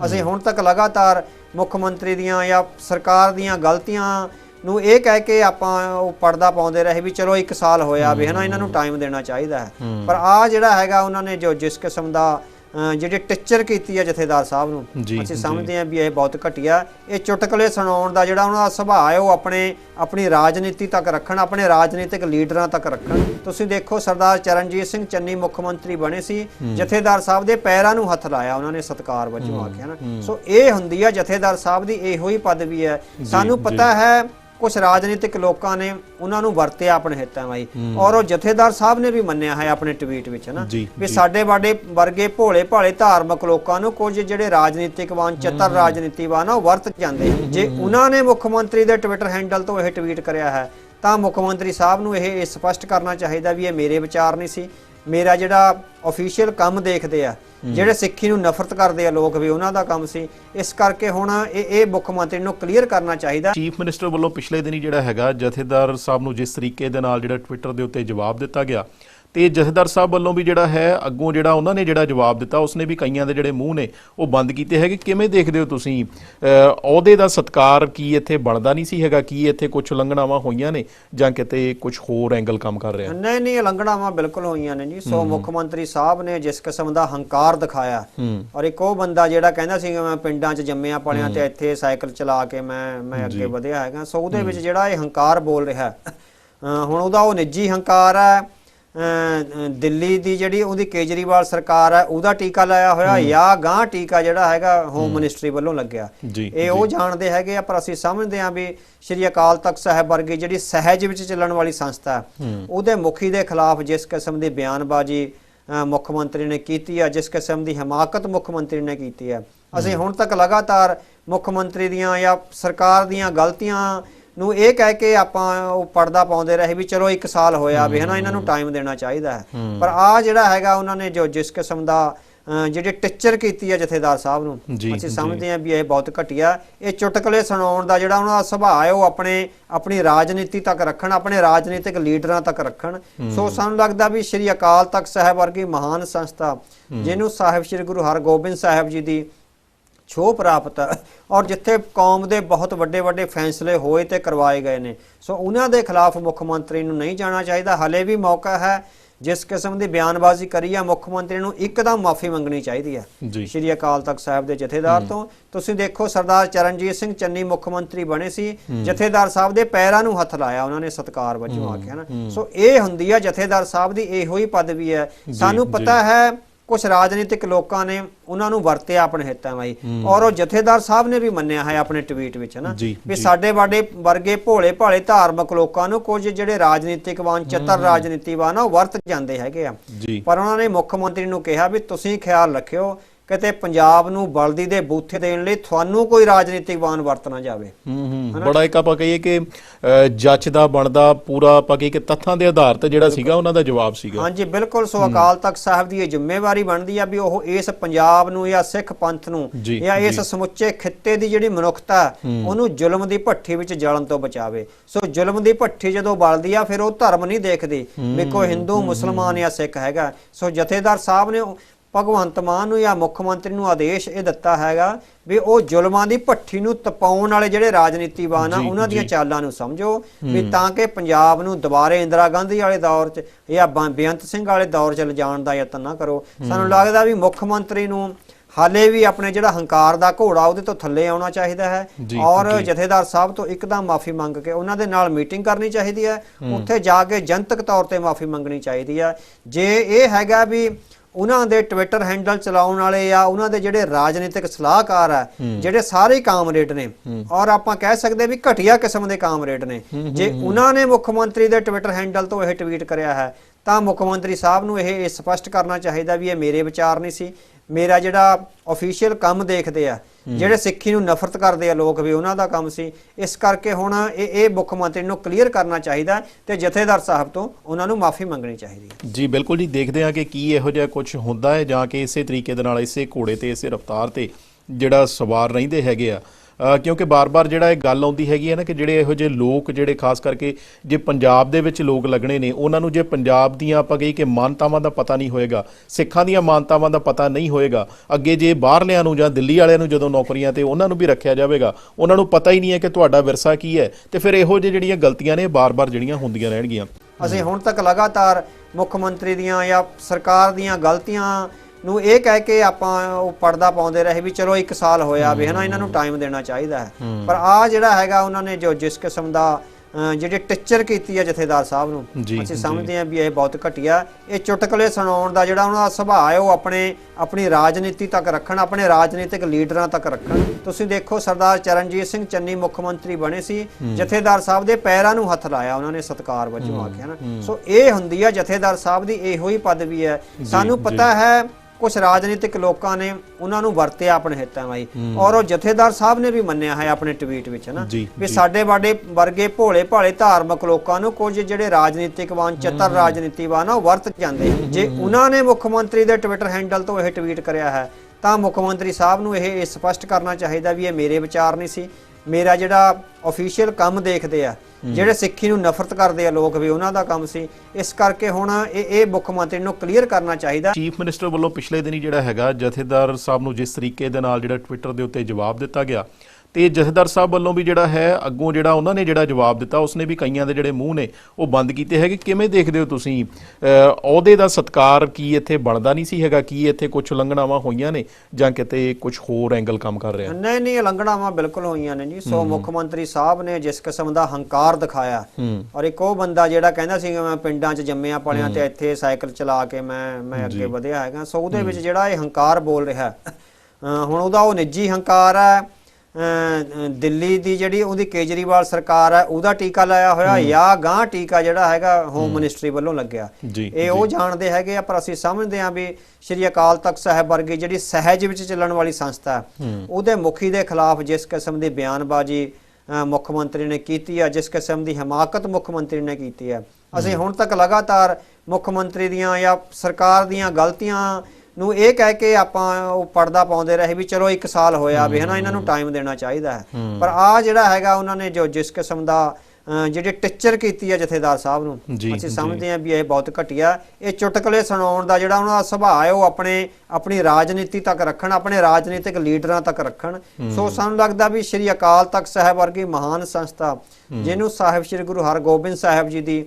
ਅਸੀਂ ਹੁਣ ਤੱਕ ਲਗਾਤਾਰ ਮੁੱਖ ਮੰਤਰੀ ਦੀਆਂ ਜਾਂ ਸਰਕਾਰ ਦੀਆਂ ਗਲਤੀਆਂ ਨੂੰ ਇਹ ਕਹਿ ਕੇ ਆਪਾਂ ਉਹ ਪਰਦਾ ਪਾਉਂਦੇ ਰਹੇ ਵੀ ਚਲੋ 1 ਸਾਲ ਹੋਇਆ ਵੀ ਹਨਾ ਇਹਨਾਂ ਨੂੰ ਟਾਈਮ ਦੇਣਾ ਚਾਹੀਦਾ ਹੈ। ਪਰ ਆ ਜਿਹੜਾ ਹੈਗਾ ਉਹਨਾਂ ਨੇ ਜੋ ਜਿਸ ਕਿਸਮ ਦਾ ਜਿਹੜੀ ਟੀਚਰ ਕੀਤੀ ਹੈ ਜਥੇਦਾਰ ਸਾਹਿਬ ਨੂੰ ਅਸੀਂ। ਸਮਝਦੇ ਹਾਂ ਵੀ ਇਹ ਬਹੁਤ ਘਟੀਆ। ਇਹ ਚੁਟਕਲੇ ਸੁਣਾਉਣ ਦਾ ਜਿਹੜਾ ਉਹਨਾਂ ਦਾ ਸੁਭਾਅ ਹੈ ਉਹ ਆਪਣੇ ਆਪਣੀ ਰਾਜਨੀਤੀ ਤੱਕ ਰੱਖਣ ਆਪਣੇ ਰਾਜਨੀਤਿਕ ਲੀਡਰਾਂ ਤੱਕ ਰੱਖਣ। ਤੁਸੀਂ ਦੇਖੋ ਸਰਦਾਰ ਚਰਨਜੀਤ ਸਿੰਘ ਚੰਨੀ ਮੁੱਖ ਮੰਤਰੀ ਬਣੇ ਸੀ। ਜਥੇਦਾਰ ਸਾਹਿਬ ਦੇ ਪੈਰਾਂ ਨੂੰ ਹੱਥ ਲਾਇਆ ਉਹਨਾਂ ਨੇ ਸਤਕਾਰ ਵਜੋਂ ਆ ਕੇ ਨਾ। ਸੋ ਇਹ ਹੁੰਦੀ ਹੈ ਜਥੇਦਾਰ ਸਾਹਿਬ ਦੀ ਇਹੋ ਹੀ ਪਦਵੀ ਹੈ। ਸਾਨੂੰ ਪਤਾ ਹੈ ਕੁਝ ਰਾਜਨੀਤਿਕ ਲੋਕਾਂ ਨੇ ਉਹਨਾਂ ਨੂੰ ਵਰਤਿਆ ਆਪਣੇ ਹਿੱਤਾਂ ਲਈ ਔਰ ਉਹ ਜਥੇਦਾਰ ਸਾਹਿਬ ਨੇ ਵੀ ਮੰਨਿਆ ਹੈ ਆਪਣੇ ਟਵੀਟ ਵਿੱਚ ਨਾ ਵੀ ਸਾਡੇ ਬਾਡੇ ਵਰਗੇ ਭੋਲੇ ਭਾਲੇ ਧਾਰਮਿਕ ਲੋਕਾਂ ਨੂੰ ਕੁਝ ਜਿਹੜੇ ਰਾਜਨੀਤਿਕਵਾਨ ਚਤਰ ਰਾਜਨੀਤੀਵਾਨ ਉਹ ਵਰਤ ਜਾਂਦੇ। ਜੇ ਉਹਨਾਂ ਨੇ ਮੁੱਖ ਮੰਤਰੀ ਦੇ ਟਵਿੱਟਰ ਹੈਂਡਲ ਤੋਂ ਇਹ ਟਵੀਟ ਕਰਿਆ ਹੈ ਤਾਂ ਮੁੱਖ ਮੰਤਰੀ ਸਾਹਿਬ ਨੂੰ ਇਹ ਸਪਸ਼ਟ ਕਰਨਾ ਚਾਹੀਦਾ ਵੀ ਇਹ ਮੇਰੇ ਵਿਚਾਰ ਨਹੀਂ ਸੀ। ਮੇਰਾ ਜਿਹੜਾ ਅਫੀਸ਼ੀਅਲ ਕੰਮ ਦੇਖਦੇ ਆ ਜਿਹੜੇ ਸਿੱਖੀ ਨੂੰ ਨਫ਼ਰਤ ਕਰਦੇ ਆ ਲੋਕ ਵੀ ਉਹਨਾਂ ਦਾ ਕੰਮ ਸੀ। ਇਸ ਕਰਕੇ ਹੁਣ ਇਹ ਇਹ ਮੁੱਖ ਮੰਤਰੀ ਨੂੰ ਕਲੀਅਰ ਕਰਨਾ ਚਾਹੀਦਾ। ਚੀਫ ਮਿਨਿਸਟਰ ਵੱਲੋਂ ਪਿਛਲੇ ਦਿਨੀ ਜਿਹੜਾ ਹੈਗਾ ਜਥੇਦਾਰ ਸਾਹਿਬ ਨੂੰ ਜਿਸ ਤਰੀਕੇ ਦੇ ਨਾਲ ਜਿਹੜਾ ਟਵਿੱਟਰ ਦੇ ਉੱਤੇ ਜਵਾਬ ਦਿੱਤਾ ਗਿਆ ਤੇ ਜਥੇਦਾਰ ਸਾਹਿਬ ਵੱਲੋਂ ਵੀ ਜਿਹੜਾ ਹੈ ਅੱਗੋਂ ਜਿਹੜਾ ਉਹਨਾਂ ਨੇ ਜਿਹੜਾ ਜਵਾਬ ਦਿੱਤਾ ਉਸਨੇ ਵੀ ਕਈਆਂ ਦੇ ਜਿਹੜੇ ਮੂੰਹ ਨੇ ਉਹ ਬੰਦ ਕੀਤੇ ਹੈਗੇ। ਕਿਵੇਂ ਦੇਖਦੇ ਹੋ ਤੁਸੀਂ? ਅਹ, ਅਹੁਦੇ ਦਾ ਸਤਕਾਰ ਕੀ ਇੱਥੇ ਬਣਦਾ ਨਹੀਂ ਸੀ ਹੈਗਾ? ਕੀ ਇੱਥੇ ਕੁਝ ਉਲੰਘਣਾਵਾਂ ਹੋਈਆਂ ਨੇ? ਜਾਂ ਕਿਤੇ ਕੁਝ ਹੋਰ ਐਂਗਲ ਕੰਮ ਕਰ ਰਿਹਾ? ਨਹੀਂ ਨਹੀਂ ਉਲੰਘਣਾਵਾਂ ਬਿਲਕੁਲ ਹੋਈਆਂ ਨੇ ਜੀ। ਸੋ ਮੁੱਖ ਮੰਤਰੀ ਸਾਹਿਬ ਨੇ ਜਿਸ ਕਿਸਮ ਦਾ ਹੰਕਾਰ ਦਿਖਾਇਆ ਔਰ ਇੱਕ ਉਹ ਬੰਦਾ ਜਿਹੜਾ ਕਹਿੰਦਾ ਸੀ ਮੈਂ ਪਿੰਡਾਂ 'ਚ ਜੰਮਿਆ ਪਲਿਆ ਤੇ ਇੱਥੇ ਸਾਈਕਲ ਚਲਾ ਕੇ ਮੈਂ ਮੈਂ ਅੱਗੇ ਵਧਿਆ ਹੈਗਾ। ਸੋ ਉਹਦੇ ਵਿੱਚ ਜਿਹੜਾ ਇਹ ਹੰਕਾਰ ਬੋਲ ਰਿਹਾ ਹੁਣ ਉਹਦਾ ਉਹ ਨਿੱਜੀ ਹੰਕਾਰ ਹੈ ਦਿੱਲੀ ਦੀ ਜਿਹੜੀ ਉਹਦੀ ਕੇਜਰੀਵਾਲ ਸਰਕਾਰ ਹੈ ਉਹਦਾ ਟੀਕਾ ਲਾਇਆ ਹੋਇਆ ਜਾਂ ਗਾਂ ਟੀਕਾ ਜਿਹੜਾ ਹੈਗਾ ਹੋਮ ਮਿਨਿਸਟਰੀ ਵੱਲੋਂ ਲੱਗਿਆ। ਇਹ ਉਹ ਜਾਣਦੇ ਹੈਗੇ ਆ ਪਰ ਅਸੀਂ ਸਮਝਦੇ ਹਾਂ ਵੀ ਸ਼੍ਰੀ ਅਕਾਲ ਤਖਤ ਸਾਹਿਬ ਵਰਗੀ ਜਿਹੜੀ ਸਹਿਜ ਵਿੱਚ ਚੱਲਣ ਵਾਲੀ ਸੰਸਥਾ ਉਹਦੇ ਮੁਖੀ ਦੇ ਖਿਲਾਫ ਜਿਸ ਕਿਸਮ ਦੀ ਬਿਆਨਬਾਜ਼ੀ ਮੁੱਖ ਮੰਤਰੀ ਨੇ ਕੀਤੀ ਹੈ ਜਿਸ ਕਿਸਮ ਦੀ ਹਮਾਕਤ ਮੁੱਖ ਮੰਤਰੀ ਨੇ ਕੀਤੀ ਹੈ ਅਸੀਂ ਹੁਣ ਤੱਕ ਲਗਾਤਾਰ ਮੁੱਖ ਮੰਤਰੀ ਦੀਆਂ ਜਾਂ ਸਰਕਾਰ ਦੀਆਂ ਗਲਤੀਆਂ ਨੂੰ ਇਹ ਕਹਿ ਕੇ ਆਪਾਂ ਉਹ ਪਰਦਾ ਪਾਉਂਦੇ ਰਹੇ ਵੀ ਚਲੋ 1 ਸਾਲ ਹੋਇਆ ਵੀ ਹਨਾ ਇਹਨਾਂ ਨੂੰ ਟਾਈਮ ਦੇਣਾ ਚਾਹੀਦਾ ਹੈ। ਪਰ ਆ ਜਿਹੜਾ ਹੈਗਾ ਉਹਨਾਂ ਨੇ ਜੋ ਜਿਸ ਕਿਸਮ ਦਾ ਜਿਹੜੀ ਟੀਚਰ ਕੀਤੀ ਹੈ ਜਥੇਦਾਰ ਸਾਹਿਬ ਨੂੰ ਅਸੀਂ। ਸਮਝਦੇ ਹਾਂ ਵੀ ਇਹ ਬਹੁਤ ਘਟੀਆ। ਇਹ ਚੁਟਕਲੇ ਸੁਣਾਉਣ ਦਾ ਜਿਹੜਾ ਉਹਨਾਂ ਦਾ ਸੁਭਾਅ ਹੈ ਉਹ ਆਪਣੇ ਆਪਣੀ ਰਾਜਨੀਤੀ ਤੱਕ ਰੱਖਣ ਆਪਣੇ ਰਾਜਨੀਤਿਕ ਲੀਡਰਾਂ ਤੱਕ ਰੱਖਣ। ਸੋ ਸਾਨੂੰ ਲੱਗਦਾ ਵੀ ਸ਼੍ਰੀ ਅਕਾਲ ਤਖਤ ਸਾਹਿਬ ਵਰਗੀ ਮਹਾਨ ਸੰਸਥਾ ਜਿਹਨੂੰ ਸਾਹਿਬ ਸ਼੍ਰੀ ਗੁਰੂ ਹਰਗੋਬਿੰਦ ਸਾਹਿਬ ਜੀ ਦੀ ਛੋਹ ਪ੍ਰਾਪਤ ਔਰ ਜਿੱਥੇ ਕੌਮ ਦੇ ਬਹੁਤ ਵੱਡੇ ਵੱਡੇ ਫੈਸਲੇ ਹੋਏ ਤੇ ਕਰਵਾਏ ਗਏ ਨੇ। ਸੋ ਉਹਨਾਂ ਦੇ ਖਿਲਾਫ ਮੁੱਖ ਮੰਤਰੀ ਨੂੰ ਨਹੀਂ ਜਾਣਾ ਚਾਹੀਦਾ। ਹਲੇ ਵੀ ਮੌਕਾ ਹੈ। ਜਿਸ ਕਿਸਮ ਦੀ ਬਿਆਨਬਾਜ਼ੀ ਕਰੀ ਆ ਮੁੱਖ ਮੰਤਰੀ ਨੂੰ ਇੱਕਦਮ ਮਾਫੀ ਮੰਗਣੀ ਚਾਹੀਦੀ ਹੈ। ਸ਼੍ਰੀ ਅਕਾਲ ਤਖਤ ਸਾਹਿਬ ਦੇ ਜਥੇਦਾਰ ਤੋਂ। ਤੁਸੀਂ ਦੇਖੋ ਸਰਦਾਰ ਚਰਨਜੀਤ ਸਿੰਘ ਚੰਨੀ ਮੁੱਖ ਮੰਤਰੀ ਬਣੇ ਸੀ। ਜਥੇਦਾਰ ਸਾਹਿਬ ਦੇ ਪੈਰਾਂ ਨੂੰ ਹੱਥ ਲਾਇਆ। ਉਹਨਾਂ ਨੇ ਸਤਕਾਰ ਵਜੋਂ ਆ ਕੇ ਨਾ। ਸੋ ਇਹ ਹੁੰਦੀ ਹੈ ਜਥੇਦਾਰ ਸਾਹਿਬ ਦੀ ਇਹੋ ਹੀ ਪਦਵੀ ਹੈ। ਸਾਨੂੰ ਪਤਾ ਹੈ ਕੁਝ ਰਾਜਨੀਤਿਕ ਲੋਕਾਂ ਨੇ ਉਹਨਾਂ ਨੂੰ ਵਰਤਿਆ ਆਪਣੇ ਹਿੱਤਾਂ ਲਈ ਔਰ ਉਹ ਜਥੇਦਾਰ ਸਾਹਿਬ ਨੇ ਵੀ ਮੰਨਿਆ ਹੈ ਆਪਣੇ ਟਵੀਟ ਵਿੱਚ ਨਾ ਜੀ, ਵੀ। ਸਾਡੇ ਬਾਡੇ ਵਰਗੇ ਭੋਲੇ ਭਾਲੇ ਧਾਰਮਿਕ ਲੋਕਾਂ ਨੂੰ ਕੁਝ ਜਿਹੜੇ ਰਾਜਨੀਤਿਕਵਾਨ ਚਤਰ ਰਾਜਨੀਤੀਵਾਨ ਆ ਉਹ ਵਰਤ ਜਾਂਦੇ ਹੈਗੇ ਆ। ਪਰ ਉਹਨਾਂ ਨੇ ਮੁੱਖ ਮੰਤਰੀ ਨੂੰ ਕਿਹਾ ਵੀ ਤੁਸੀਂ ਖਿਆਲ ਰੱਖਿਓ ਕਿਤੇ ਪੰਜਾਬ ਨੂੰ ਬਲਦੀ ਦੇ ਬੂਥੇ ਦੇਣ ਲਈ ਤੁਹਾਨੂੰ ਕੋਈ ਰਾਜਨੀਤਿਕਵਾਨ ਵਰਤ ਨਾ ਜਾਵੇ। ਹੂੰ ਹੂੰ। ਬੜਾ ਇੱਕ ਆਪਾਂ ਕਹੀਏ ਕਿ ਜੱਜ ਦਾ ਬਣਦਾ ਪੂਰਾ ਆਪਾਂ ਕਹੀਏ ਕਿ ਤੱਥਾਂ ਦੇ ਆਧਾਰ ਤੇ ਜਿਹੜਾ ਸੀਗਾ ਉਹਨਾਂ ਦਾ ਜਵਾਬ ਸੀਗਾ। ਹਾਂਜੀ ਬਿਲਕੁਲ। ਸੋ ਅਕਾਲ ਤਖਤ ਸਾਹਿਬ ਦੀ ਇਹ ਜ਼ਿੰਮੇਵਾਰੀ ਬਣਦੀ ਆ ਵੀ ਉਹ ਇਸ ਪੰਜਾਬ ਨੂੰ ਜਾਂ ਸਿੱਖ ਪੰਥ ਨੂੰ ਜੀ, ਇਸ। ਸਮੁੱਚੇ ਖਿੱਤੇ ਦੀ ਜਿਹੜੀ ਮਨੁੱਖਤਾ ਉਹਨੂੰ ਜ਼ੁਲਮ ਦੀ ਭੱਠੀ ਵਿੱਚ ਜਲਣ ਤੋਂ ਬਚਾਵੇ। ਸੋ ਜ਼ੁਲਮ ਦੀ ਭੱਠੀ ਜਦੋਂ ਬਲਦੀ ਆ ਫਿਰ ਉਹ ਧਰਮ ਨਹੀਂ ਦੇਖਦੀ। ਵੀ ਕੋਈ ਹਿੰਦੂ ਮੁਸਲਮਾਨ ਜਾਂ ਸਿੱਖ ਹੈਗਾ। ਸੋ ਜਥੇਦਾਰ ਸਾਹਿਬ ਨੇ ਭਗਵੰਤ ਮਾਨ ਨੂੰ ਜਾਂ ਮੁੱਖ ਮੰਤਰੀ ਨੂੰ ਆਦੇਸ਼ ਇਹ ਦਿੱਤਾ ਹੈਗਾ ਵੀ ਉਹ ਜ਼ੁਲਮਾਂ ਦੀ ਭੱਠੀ ਨੂੰ ਤਪਾਉਣ ਵਾਲੇ ਜਿਹੜੇ ਰਾਜਨੀਤੀਵਾਨ ਆ ਉਹਨਾਂ ਦੀਆਂ। ਚਾਲਾਂ ਨੂੰ ਸਮਝੋ। ਵੀ ਤਾਂ ਕਿ ਪੰਜਾਬ ਨੂੰ ਦੁਬਾਰੇ ਇੰਦਰਾ ਗਾਂਧੀ ਵਾਲੇ ਦੌਰ 'ਚ ਜਾਂ ਬੇਅੰਤ ਸਿੰਘ ਵਾਲੇ ਦੌਰ 'ਚ ਲਿਜਾਣ ਦਾ ਯਤਨ ਨਾ ਕਰੋ। ਸਾਨੂੰ ਲੱਗਦਾ ਵੀ ਮੁੱਖ ਮੰਤਰੀ ਨੂੰ ਹਾਲੇ ਵੀ ਆਪਣੇ ਜਿਹੜਾ ਹੰਕਾਰ ਦਾ ਘੋੜਾ ਉਹਦੇ ਤੋਂ ਥੱਲੇ ਆਉਣਾ ਚਾਹੀਦਾ ਹੈ। ਔਰ। ਜਥੇਦਾਰ ਸਾਹਿਬ ਤੋਂ ਇੱਕਦਮ ਮਾਫੀ ਮੰਗ ਕੇ ਉਹਨਾਂ ਦੇ ਨਾਲ ਮੀਟਿੰਗ ਕਰਨੀ ਚਾਹੀਦੀ ਹੈ। ਉੱਥੇ ਜਾ ਕੇ ਜਨਤਕ ਤੌਰ ਤੇ ਮਾਫੀ ਮੰਗਣੀ ਚਾਹੀਦੀ ਹੈ। ਜੇ ਇਹ ਹੈਗਾ ਵੀ ਉਹਨਾਂ ਦੇ ਟਵਿੱਟਰ ਹੈਂਡਲ ਚਲਾਉਣ ਵਾਲੇ ਜਾਂ ਉਹਨਾਂ ਦੇ ਜਿਹੜੇ ਰਾਜਨੀਤਿਕ ਸਲਾਹਕਾਰ ਆ ਜਿਹੜੇ ਸਾਰੇ ਕਾਮਰੇਡ ਨੇ। ਔਰ ਆਪਾਂ ਕਹਿ ਸਕਦੇ ਵੀ ਘਟੀਆ ਕਿਸਮ ਦੇ ਕਾਮਰੇਡ ਨੇ। ਜੇ ਉਹਨਾਂ ਨੇ ਮੁੱਖ ਮੰਤਰੀ ਦੇ ਟਵਿੱਟਰ ਹੈਂਡਲ ਤੋਂ ਇਹ ਟਵੀਟ ਕਰਿਆ ਹੈ ਤਾਂ ਮੁੱਖ ਮੰਤਰੀ ਸਾਹਿਬ ਨੂੰ ਇਹ ਸਪਸ਼ਟ ਕਰਨਾ ਚਾਹੀਦਾ ਵੀ ਇਹ ਮੇਰੇ ਵਿਚਾਰ ਨਹੀਂ ਸੀ। ਮੇਰਾ ਜਿਹੜਾ ਅਫੀਸ਼ੀਅਲ ਕੰਮ ਦੇਖਦੇ ਆ ਜਿਹੜੇ ਸਿੱਖੀ ਨੂੰ ਨਫ਼ਰਤ ਕਰਦੇ ਆ ਲੋਕ ਵੀ, ਉਹਨਾਂ ਦਾ ਕੰਮ ਸੀ। ਇਸ ਕਰਕੇ ਹੁਣ ਇਹ ਇਹ ਮੁੱਖ ਮੰਤਰੀ ਨੂੰ ਕਲੀਅਰ ਕਰਨਾ ਚਾਹੀਦਾ ਤੇ ਜਥੇਦਾਰ ਸਾਹਿਬ ਤੋਂ ਉਹਨਾਂ ਨੂੰ ਮਾਫੀ ਮੰਗਣੀ ਚਾਹੀਦੀ ਹੈ। ਜੀ, ਬਿਲਕੁਲ ਜੀ। ਦੇਖਦੇ ਹਾਂ ਕਿ ਕੀ ਇਹੋ ਜਿਹਾ ਕੁਝ ਹੁੰਦਾ ਹੈ ਜਾਂ ਕਿ ਇਸੇ ਤਰੀਕੇ ਦੇ ਨਾਲ ਇਸੇ ਘੋੜੇ ਤੇ, ਇਸੇ ਰਫ਼ਤਾਰ ਤੇ ਜਿਹੜਾ ਸਵਾਰ ਰਹਿੰਦੇ ਹੈਗੇ ਆ। ਕਿਉਂਕਿ ਬਾਰ-ਬਾਰ ਜਿਹੜਾ ਇਹ ਗੱਲ ਆਉਂਦੀ ਹੈਗੀ ਹੈ ਨਾ ਕਿ ਜਿਹੜੇ ਇਹੋ ਜਿਹੇ ਲੋਕ ਜਿਹੜੇ ਖਾਸ ਕਰਕੇ ਜੇ ਪੰਜਾਬ ਦੇ ਵਿੱਚ ਲੋਕ ਲੱਗਣੇ ਨੇ, ਉਹਨਾਂ ਨੂੰ ਜੇ ਪੰਜਾਬ ਦੀਆਂ ਆਪਾਂ ਕਹੀ ਕਿ ਮਾਨਤਾਵਾਂ ਦਾ ਪਤਾ ਨਹੀਂ ਹੋਏਗਾ, ਸਿੱਖਾਂ ਦੀਆਂ ਮਾਨਤਾਵਾਂ ਦਾ ਪਤਾ ਨਹੀਂ ਹੋਏਗਾ, ਅੱਗੇ ਜੇ ਬਾਹਰਲਿਆਂ ਨੂੰ ਜਾਂ ਦਿੱਲੀ ਵਾਲਿਆਂ ਨੂੰ ਜਦੋਂ ਨੌਕਰੀਆਂ ਤੇ ਉਹਨਾਂ ਨੂੰ ਵੀ ਰੱਖਿਆ ਜਾਵੇਗਾ, ਉਹਨਾਂ ਨੂੰ ਪਤਾ ਹੀ ਨਹੀਂ ਹੈ ਕਿ ਤੁਹਾਡਾ ਵਿਰਸਾ ਕੀ ਹੈ ਤੇ ਫਿਰ ਇਹੋ ਜਿਹੇ ਜਿਹੜੀਆਂ ਗਲਤੀਆਂ ਨੇ ਬਾਰ-ਬਾਰ ਜਿਹੜੀਆਂ ਹੁੰਦੀਆਂ ਰਹਿਣਗੀਆਂ। ਅਸੀਂ ਹੁਣ ਤੱਕ ਲਗਾਤਾਰ ਮੁੱਖ ਮੰਤਰੀ ਦੀਆਂ ਜਾਂ ਸਰਕਾਰ ਦੀਆਂ ਗਲਤੀਆਂ ਨੂੰ ਇਹ ਕਹਿ ਕੇ ਆਪਾਂ ਉਹ ਪਰਦਾ ਪਾਉਂਦੇ ਰਹੇ ਵੀ ਚਲੋ 1 ਸਾਲ ਹੋਇਆ ਵੀ ਹਨਾ ਇਹਨਾਂ ਨੂੰ ਟਾਈਮ ਦੇਣਾ ਚਾਹੀਦਾ ਹੈ। ਪਰ ਆ ਜਿਹੜਾ ਹੈਗਾ ਉਹਨਾਂ ਨੇ ਜੋ ਜਿਸ ਕਿਸਮ ਦਾ ਜਿਹੜੀ ਟਿੱਚਰ ਕੀਤੀ ਹੈ ਜਥੇਦਾਰ ਸਾਹਿਬ ਨੂੰ ਅਸੀਂ ਸਮਝਦੇ ਹਾਂ ਵੀ ਇਹ ਬਹੁਤ ਘਟੀਆ। ਇਹ ਚੁਟਕਲੇ ਸੁਣਾਉਣ ਦਾ ਜਿਹੜਾ ਉਹਨਾਂ ਦਾ ਸੁਭਾਅ ਹੈ ਉਹ ਆਪਣੇ ਆਪਣੀ ਰਾਜਨੀਤੀ ਤੱਕ ਰੱਖਣ ਆਪਣੇ ਰਾਜਨੀਤਿਕ ਲੀਡਰਾਂ ਤੱਕ ਰੱਖਣ। ਤੁਸੀਂ ਦੇਖੋ ਸਰਦਾਰ ਚਰਨਜੀਤ ਸਿੰਘ ਚੰਨੀ ਮੁੱਖ ਮੰਤਰੀ ਬਣੇ ਸੀ। ਜਥੇਦਾਰ ਸਾਹਿਬ ਦੇ ਪੈਰਾਂ ਨੂੰ ਹੱਥ ਲਾਇਆ ਉਹਨਾਂ ਨੇ ਸਤਕਾਰ ਵਜੋਂ ਆ ਕੇ ਹਨਾ। ਸੋ ਇਹ ਹੁੰਦੀ ਹੈ ਜਥੇਦਾਰ ਸਾਹਿਬ ਦੀ ਇਹੋ ਹੀ ਪਦਵੀ ਹੈ। ਸਾਨੂੰ ਪਤਾ ਹੈ ਕੁਝ ਰਾਜਨੀਤਿਕ ਲੋਕਾਂ ਨੇ ਉਹਨਾਂ ਨੂੰ ਵਰਤਿਆ ਆਪਣੇ ਹਿੱਤਾਂ ਲਈ ਔਰ ਉਹ ਜਥੇਦਾਰ ਸਾਹਿਬ ਨੇ ਵੀ ਮੰਨਿਆ ਹੈ ਆਪਣੇ ਟਵੀਟ ਵਿੱਚ ਜੀ, ਵੀ ਸਾਡੇ ਬਾਡੇ ਵਰਗੇ ਭੋਲੇ ਭਾਲੇ ਧਾਰਮਿਕ ਲੋਕਾਂ ਨੂੰ ਕੁਝ ਜਿਹੜੇ ਰਾਜਨੀਤਿਕਵਾਨ ਚਤਰ ਰਾਜਨੀਤੀਵਾਨ ਆ ਉਹ ਵਰਤ ਜਾਂਦੇ। ਜੇ ਉਹਨਾਂ ਨੇ ਮੁੱਖ ਮੰਤਰੀ ਦੇ ਟਵਿੱਟਰ ਹੈਂਡਲ ਤੋਂ ਇਹ ਟਵੀਟ ਕਰਿਆ ਹੈ ਤਾਂ ਮੁੱਖ ਮੰਤਰੀ ਸਾਹਿਬ ਨੂੰ ਇਹ ਸਪਸ਼ਟ ਕਰਨਾ ਚਾਹੀਦਾ ਵੀ ਇਹ ਮੇਰੇ ਵਿਚਾਰ ਨਹੀਂ ਸੀ। ਮੇਰਾ ਜਿਹੜਾ ਅਫੀਸ਼ੀਅਲ ਕੰਮ ਦੇਖਦੇ ਆ ਜਿਹੜੇ ਸਿੱਖੀ ਨੂੰ ਨਫ਼ਰਤ ਕਰਦੇ ਆ ਲੋਕ ਵੀ ਉਹਨਾਂ ਦਾ ਕੰਮ ਸੀ। ਇਸ ਕਰਕੇ ਹੁਣ ਇਹ ਇਹ ਮੁੱਖ ਮੰਤਰੀ ਨੂੰ ਕਲੀਅਰ ਕਰਨਾ ਚਾਹੀਦਾ। ਚੀਫ ਮਿਨਿਸਟਰ ਵੱਲੋਂ ਪਿਛਲੇ ਦਿਨੀ ਜਿਹੜਾ ਹੈਗਾ ਜਥੇਦਾਰ ਸਾਹਿਬ ਨੂੰ ਜਿਸ ਤਰੀਕੇ ਦੇ ਨਾਲ ਜਿਹੜਾ ਟਵਿੱਟਰ ਦੇ ਉੱਤੇ ਜਵਾਬ ਦਿੱਤਾ ਗਿਆ ਤੇ ਜਥੇਦਾਰ ਸਾਹਿਬ ਵੱਲੋਂ ਵੀ ਜਿਹੜਾ ਹੈ ਅੱਗੋਂ ਜਿਹੜਾ ਉਹਨਾਂ ਨੇ ਜਿਹੜਾ ਜਵਾਬ ਦਿੱਤਾ ਉਸਨੇ ਵੀ ਕਈਆਂ ਦੇ ਜਿਹੜੇ ਮੂੰਹ ਨੇ ਉਹ ਬੰਦ ਕੀਤੇ ਹੈਗੇ। ਕਿਵੇਂ ਦੇਖਦੇ ਹੋ ਤੁਸੀਂ? ਅਹ, ਅਹੁਦੇ ਦਾ ਸਤਕਾਰ ਕੀ ਇੱਥੇ ਬਣਦਾ ਨਹੀਂ ਸੀ ਹੈਗਾ? ਕੀ ਇੱਥੇ ਕੁਝ ਉਲੰਘਣਾਵਾਂ ਹੋਈਆਂ ਨੇ? ਜਾਂ ਕਿਤੇ ਕੁਝ ਹੋਰ ਐਂਗਲ ਕੰਮ ਕਰ ਰਿਹਾ? ਨਹੀਂ ਨਹੀਂ ਉਲੰਘਣਾਵਾਂ ਬਿਲਕੁਲ ਹੋਈਆਂ ਨੇ ਜੀ। ਸੋ ਮੁੱਖ ਮੰਤਰੀ ਸਾਹਿਬ ਨੇ ਜਿਸ ਕਿਸਮ ਦਾ ਹੰਕਾਰ ਦਿਖਾਇਆ ਔਰ ਇੱਕ ਉਹ ਬੰਦਾ ਜਿਹੜਾ ਕਹਿੰਦਾ ਸੀ ਮੈਂ ਪਿੰਡਾਂ 'ਚ ਜੰਮਿਆ ਪਲਿਆ ਤੇ ਇੱਥੇ ਸਾਈਕਲ ਚਲਾ ਕੇ ਮੈਂ ਮੈਂ ਅੱਗੇ ਵਧਿਆ ਹੈਗਾ। ਸੋ ਉਹਦੇ ਵਿੱਚ ਜਿਹੜਾ ਇਹ ਹੰਕਾਰ ਬੋਲ ਰਿਹਾ ਹੁਣ ਉਹਦਾ ਉਹ ਨਿੱਜੀ ਹੰਕਾਰ ਹੈ ਦਿੱਲੀ ਦੀ ਜਿਹੜੀ ਉਹਦੀ ਕੇਜਰੀਵਾਲ ਸਰਕਾਰ ਹੈ ਉਹਦਾ ਟੀਕਾ ਲਾਇਆ ਹੋਇਆ ਜਾਂ ਗਾਂ ਟੀਕਾ ਜਿਹੜਾ ਹੈਗਾ ਹੋਮ ਮਿਨਿਸਟਰੀ ਵੱਲੋਂ ਲੱਗਿਆ। ਇਹ ਉਹ ਜਾਣਦੇ ਹੈਗੇ ਆ ਪਰ ਅਸੀਂ ਸਮਝਦੇ ਹਾਂ ਵੀ ਸ਼੍ਰੀ ਅਕਾਲ ਤਖਤ ਸਾਹਿਬ ਵਰਗੀ ਜਿਹੜੀ ਸਹਿਜ ਵਿੱਚ ਚੱਲਣ ਵਾਲੀ ਸੰਸਥਾ ਉਹਦੇ ਮੁਖੀ ਦੇ ਖਿਲਾਫ ਜਿਸ ਕਿਸਮ ਦੀ ਬਿਆਨਬਾਜ਼ੀ ਮੁੱਖ ਮੰਤਰੀ ਨੇ ਕੀਤੀ ਹੈ ਜਿਸ ਕਿਸਮ ਦੀ ਹਮਾਕਤ ਮੁੱਖ ਮੰਤਰੀ ਨੇ ਕੀਤੀ ਹੈ ਅਸੀਂ ਹੁਣ ਤੱਕ ਲਗਾਤਾਰ ਮੁੱਖ ਮੰਤਰੀ ਦੀਆਂ ਜਾਂ ਸਰਕਾਰ ਦੀਆਂ ਗਲਤੀਆਂ ਨੂੰ ਇਹ ਕਹਿ ਕੇ ਆਪਾਂ ਉਹ ਪਰਦਾ ਪਾਉਂਦੇ ਰਹੇ ਵੀ ਚਲੋ 1 ਸਾਲ ਹੋਇਆ ਵੀ ਹਨਾ ਇਹਨਾਂ ਨੂੰ ਟਾਈਮ ਦੇਣਾ ਚਾਹੀਦਾ ਹੈ। ਪਰ ਆ ਜਿਹੜਾ ਹੈਗਾ ਉਹਨਾਂ ਨੇ ਜੋ ਜਿਸ ਕਿਸਮ ਦਾ ਜਿਹੜੀ ਟਿੱਚਰ ਕੀਤੀ ਹੈ ਜਥੇਦਾਰ ਸਾਹਿਬ ਨੂੰ ਅਸੀਂ। ਸਮਝਦੇ ਹਾਂ ਵੀ ਇਹ ਬਹੁਤ ਘਟੀਆ। ਇਹ ਚੁਟਕਲੇ ਸੁਣਾਉਣ ਦਾ ਜਿਹੜਾ ਉਹਨਾਂ ਦਾ ਸੁਭਾਅ ਹੈ ਉਹ ਆਪਣੇ ਆਪਣੀ ਰਾਜਨੀਤੀ ਤੱਕ ਰੱਖਣ ਆਪਣੇ ਰਾਜਨੀਤਿਕ ਲੀਡਰਾਂ ਤੱਕ ਰੱਖਣ। ਸੋ ਸਾਨੂੰ ਲੱਗਦਾ ਵੀ ਸ਼੍ਰੀ ਅਕਾਲ ਤਖਤ ਸਾਹਿਬ ਵਰਗੀ ਮਹਾਨ ਸੰਸਥਾ ਜਿਹਨੂੰ ਸਾਹਿਬ ਸ਼੍ਰੀ ਗੁਰੂ ਹਰਗੋਬਿੰਦ ਸਾਹਿਬ ਜੀ ਦੀ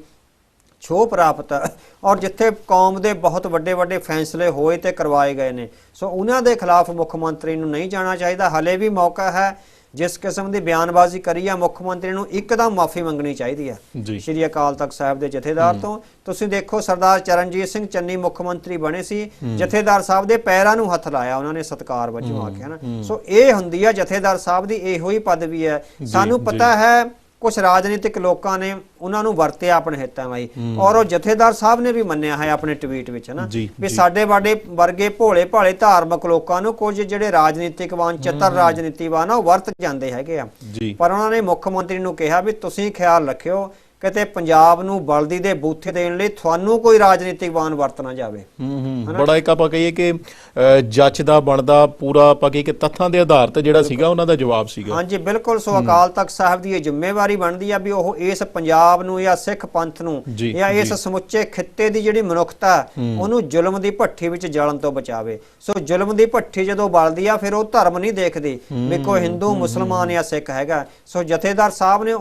ਛੋਹ ਪ੍ਰਾਪਤ ਹੈ। ਔਰ ਜਿੱਥੇ ਕੌਮ ਦੇ ਬਹੁਤ ਵੱਡੇ ਵੱਡੇ ਫੈਸਲੇ ਹੋਏ ਤੇ ਕਰਵਾਏ ਗਏ ਨੇ। ਸੋ ਉਹਨਾਂ ਦੇ ਖਿਲਾਫ ਮੁੱਖ ਮੰਤਰੀ ਨੂੰ ਨਹੀਂ ਜਾਣਾ ਚਾਹੀਦਾ। ਹਲੇ ਵੀ ਮੌਕਾ ਹੈ। ਜਿਸ ਕਿਸਮ ਦੀ ਬਿਆਨਬਾਜ਼ੀ ਕਰੀ ਆ ਮੁੱਖ ਮੰਤਰੀ ਨੂੰ ਇੱਕਦਮ ਮਾਫੀ ਮੰਗਣੀ ਚਾਹੀਦੀ ਹੈ। ਸ਼੍ਰੀ ਅਕਾਲ ਤਖਤ ਸਾਹਿਬ ਦੇ ਜਥੇਦਾਰ ਤੋਂ। ਤੁਸੀਂ ਦੇਖੋ ਸਰਦਾਰ ਚਰਨਜੀਤ ਸਿੰਘ ਚੰਨੀ ਮੁੱਖ ਮੰਤਰੀ ਬਣੇ ਸੀ। ਜਥੇਦਾਰ ਸਾਹਿਬ ਦੇ ਪੈਰਾਂ ਨੂੰ ਹੱਥ ਲਾਇਆ। ਉਹਨਾਂ ਨੇ ਸਤਕਾਰ ਵਜੋਂ ਆ ਕੇ ਹਨਾ ਸੋ ਇਹ ਹੁੰਦੀ ਹੈ ਜਥੇਦਾਰ ਸਾਹਿਬ ਦੀ ਇਹੋ ਹੀ ਪਦਵੀ ਹੈ। ਸਾਨੂੰ ਪਤਾ ਹੈ ਕੁਝ ਰਾਜਨੀਤਿਕ ਲੋਕਾਂ ਨੇ ਉਹਨਾਂ ਨੂੰ ਵਰਤਿਆ ਆਪਣੇ ਹਿੱਤਾਂ ਲਈ ਔਰ ਉਹ ਜਥੇਦਾਰ ਸਾਹਿਬ ਨੇ ਵੀ ਮੰਨਿਆ ਹੈ ਆਪਣੇ ਟਵੀਟ ਵਿੱਚ ਹਨਾ? ਵੀ। ਸਾਡੇ ਬਾਡੇ ਵਰਗੇ ਭੋਲੇ ਭਾਲੇ ਧਾਰਮਿਕ ਲੋਕਾਂ ਨੂੰ ਕੁਝ ਜਿਹੜੇ ਰਾਜਨੀਤਿਕਵਾਨ ਚਤਰ ਰਾਜਨੀਤੀਵਾਨ ਆ ਉਹ ਵਰਤ ਜਾਂਦੇ ਹੈਗੇ ਆ। ਪਰ ਉਹਨਾਂ ਨੇ ਮੁੱਖ ਮੰਤਰੀ ਨੂੰ ਕਿਹਾ ਵੀ ਤੁਸੀਂ ਖਿਆਲ ਰੱਖਿਓ ਕਿਤੇ ਪੰਜਾਬ ਨੂੰ ਬਲਦੀ ਦੇ ਬੂਥੇ ਦੇਣ ਲਈ ਤੁਹਾਨੂੰ ਕੋਈ ਰਾਜਨੀਤਿਕਵਾਨ ਵਰਤ ਨਾ ਜਾਵੇ। ਹੂੰ ਬੜਾ ਇੱਕ ਆਪਾਂ ਕਹੀਏ ਕਿ ਅਹ, ਜੱਜਦਾ ਬਣਦਾ ਪੂਰਾ ਆਪਾਂ ਕਹੀਏ ਕਿ ਤੱਥਾਂ ਦੇ ਆਧਾਰ ਤੇ ਜਿਹੜਾ ਸੀਗਾ ਉਹਨਾਂ ਦਾ ਜਵਾਬ ਸੀਗਾ। ਹਾਂਜੀ ਬਿਲਕੁਲ। ਸੋ ਅਕਾਲ ਤਖਤ ਸਾਹਿਬ ਦੀ ਇਹ ਜ਼ਿੰਮੇਵਾਰੀ ਬਣਦੀ ਆ ਵੀ ਉਹ ਇਸ ਪੰਜਾਬ ਨੂੰ ਜਾਂ ਸਿੱਖ ਪੰਥ ਨੂੰ ਜੀ, ਇਸ। ਸਮੁੱਚੇ ਖਿੱਤੇ ਦੀ ਜਿਹੜੀ ਮਨੁੱਖਤਾ ਉਹਨੂੰ ਜ਼ੁਲਮ ਦੀ ਭੱਠੀ ਵਿੱਚ ਜਲਣ ਤੋਂ ਬਚਾਵੇ। ਸੋ ਜ਼ੁਲਮ ਦੀ ਭੱਠੀ ਜਦੋਂ ਬਲਦੀ ਆ ਫਿਰ ਉਹ ਧਰਮ ਨਹੀਂ ਦੇਖਦੀ ਵੀ ਕੋਈ ਹਿੰਦੂ ਮੁਸਲਮਾਨ ਜਾਂ ਸਿੱਖ ਹੈਗਾ। ਸੋ ਜਥੇਦਾਰ ਸਾਹਿਬ ਨੇ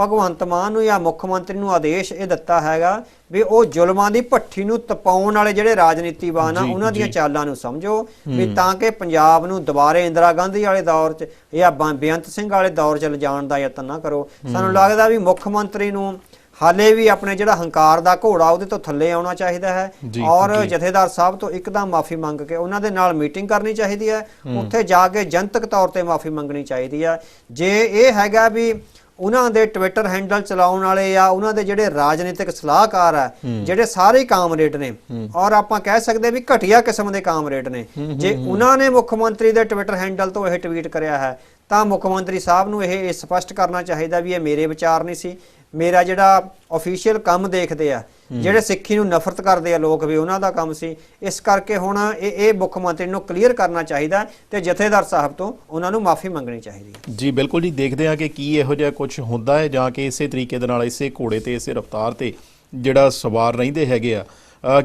ਭਗਵੰਤ ਮਾਨ ਨੂੰ ਜਾਂ ਮੁੱਖ ਮੰਤਰੀ ਨੂੰ ਆਦੇਸ਼ ਇਹ ਦਿੱਤਾ ਹੈਗਾ ਵੀ ਉਹ ਜ਼ੁਲਮਾਂ ਦੀ ਭੱਠੀ ਨੂੰ ਤਪਾਉਣ ਵਾਲੇ ਜਿਹੜੇ ਰਾਜਨੀਤੀਵਾਨ ਆ ਉਹਨਾਂ ਦੀਆਂ। ਚਾਲਾਂ ਨੂੰ ਸਮਝੋ। ਵੀ ਤਾਂ ਕਿ ਪੰਜਾਬ ਨੂੰ ਦੁਬਾਰੇ ਇੰਦਰਾ ਗਾਂਧੀ ਵਾਲੇ ਦੌਰ 'ਚ ਜਾਂ ਬੇਅੰਤ ਸਿੰਘ ਵਾਲੇ ਦੌਰ 'ਚ ਲਿਜਾਣ ਦਾ ਯਤਨ ਨਾ ਕਰੋ। ਸਾਨੂੰ ਲੱਗਦਾ ਵੀ ਮੁੱਖ ਮੰਤਰੀ ਨੂੰ ਹਾਲੇ ਵੀ ਆਪਣੇ ਜਿਹੜਾ ਹੰਕਾਰ ਦਾ ਘੋੜਾ ਉਹਦੇ ਤੋਂ ਥੱਲੇ ਆਉਣਾ ਚਾਹੀਦਾ ਹੈ। ਔਰ। ਜਥੇਦਾਰ ਸਾਹਿਬ ਤੋਂ ਇੱਕਦਮ ਮਾਫੀ ਮੰਗ ਕੇ ਉਹਨਾਂ ਦੇ ਨਾਲ ਮੀਟਿੰਗ ਕਰਨੀ ਚਾਹੀਦੀ ਹੈ। ਉੱਥੇ ਜਾ ਕੇ ਜਨਤਕ ਤੌਰ ਤੇ ਮਾਫੀ ਮੰਗਣੀ ਚਾਹੀਦੀ ਹੈ। ਜੇ ਇਹ ਹੈਗਾ ਵੀ ਉਹਨਾਂ ਦੇ ਟਵਿੱਟਰ ਹੈਂਡਲ ਚਲਾਉਣ ਵਾਲੇ ਜਾਂ ਉਹਨਾਂ ਦੇ ਜਿਹੜੇ ਰਾਜਨੀਤਿਕ ਸਲਾਹਕਾਰ ਆ ਜਿਹੜੇ ਸਾਰੇ ਕਾਮਰੇਡ ਨੇ। ਔਰ ਆਪਾਂ ਕਹਿ ਸਕਦੇ ਵੀ ਘਟੀਆ ਕਿਸਮ ਦੇ ਕਾਮਰੇਡ ਨੇ। ਜੇ ਉਹਨਾਂ ਨੇ ਮੁੱਖ ਮੰਤਰੀ ਦੇ ਟਵਿੱਟਰ ਹੈਂਡਲ ਤੋਂ ਇਹ ਟਵੀਟ ਕਰਿਆ ਹੈ ਤਾਂ ਮੁੱਖ ਮੰਤਰੀ ਸਾਹਿਬ ਨੂੰ ਇਹ ਸਪਸ਼ਟ ਕਰਨਾ ਚਾਹੀਦਾ ਵੀ ਇਹ ਮੇਰੇ ਵਿਚਾਰ ਨਹੀਂ ਸੀ। ਮੇਰਾ ਜਿਹੜਾ ਅਫੀਸ਼ੀਅਲ ਕੰਮ ਦੇਖਦੇ ਆ ਜਿਹੜੇ ਸਿੱਖੀ ਨੂੰ ਨਫ਼ਰਤ ਕਰਦੇ ਆ ਲੋਕ ਵੀ, ਉਹਨਾਂ ਦਾ ਕੰਮ ਸੀ। ਇਸ ਕਰਕੇ ਹੁਣ ਇਹ ਇਹ ਮੁੱਖ ਮੰਤਰੀ ਨੂੰ ਕਲੀਅਰ ਕਰਨਾ ਚਾਹੀਦਾ ਤੇ ਜਥੇਦਾਰ ਸਾਹਿਬ ਤੋਂ ਉਹਨਾਂ ਨੂੰ ਮਾਫੀ ਮੰਗਣੀ ਚਾਹੀਦੀ ਹੈ। ਜੀ, ਬਿਲਕੁਲ ਜੀ। ਦੇਖਦੇ ਹਾਂ ਕਿ ਕੀ ਇਹੋ ਜਿਹਾ ਕੁਝ ਹੁੰਦਾ ਹੈ ਜਾਂ ਕਿ ਇਸੇ ਤਰੀਕੇ ਦੇ ਨਾਲ ਇਸੇ ਘੋੜੇ ਤੇ, ਇਸੇ ਰਫ਼ਤਾਰ ਤੇ ਜਿਹੜਾ ਸਵਾਰ ਰਹਿੰਦੇ ਹੈਗੇ ਆ।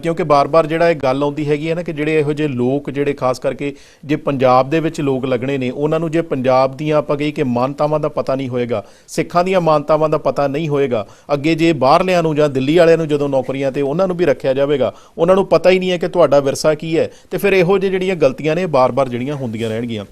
ਕਿਉਂਕਿ ਬਾਰ-ਬਾਰ ਜਿਹੜਾ ਇਹ ਗੱਲ ਆਉਂਦੀ ਹੈਗੀ ਹੈ ਨਾ ਕਿ ਜਿਹੜੇ ਇਹੋ ਜਿਹੇ ਲੋਕ ਜਿਹੜੇ ਖਾਸ ਕਰਕੇ ਜੇ ਪੰਜਾਬ ਦੇ ਵਿੱਚ ਲੋਕ ਲੱਗਣੇ ਨੇ, ਉਹਨਾਂ ਨੂੰ ਜੇ ਪੰਜਾਬ ਦੀਆਂ ਆਪਾਂ ਕਹੀ ਕਿ ਮਾਨਤਾਵਾਂ ਦਾ ਪਤਾ ਨਹੀਂ ਹੋਏਗਾ, ਸਿੱਖਾਂ ਦੀਆਂ ਮਾਨਤਾਵਾਂ ਦਾ ਪਤਾ ਨਹੀਂ ਹੋਏਗਾ, ਅੱਗੇ ਜੇ ਬਾਹਰਲਿਆਂ ਨੂੰ ਜਾਂ ਦਿੱਲੀ ਵਾਲਿਆਂ ਨੂੰ ਜਦੋਂ ਨੌਕਰੀਆਂ ਤੇ ਉਹਨਾਂ ਨੂੰ ਵੀ ਰੱਖਿਆ ਜਾਵੇਗਾ, ਉਹਨਾਂ ਨੂੰ ਪਤਾ ਹੀ ਨਹੀਂ ਹੈ ਕਿ ਤੁਹਾਡਾ ਵਿਰਸਾ ਕੀ ਹੈ ਤੇ ਫਿਰ ਇਹੋ ਜਿਹੇ ਜਿਹੜੀਆਂ ਗਲਤੀਆਂ ਨੇ ਬਾਰ-ਬਾਰ ਜਿਹੜੀਆਂ ਹੁੰਦੀਆਂ ਰਹਿਣਗੀਆਂ।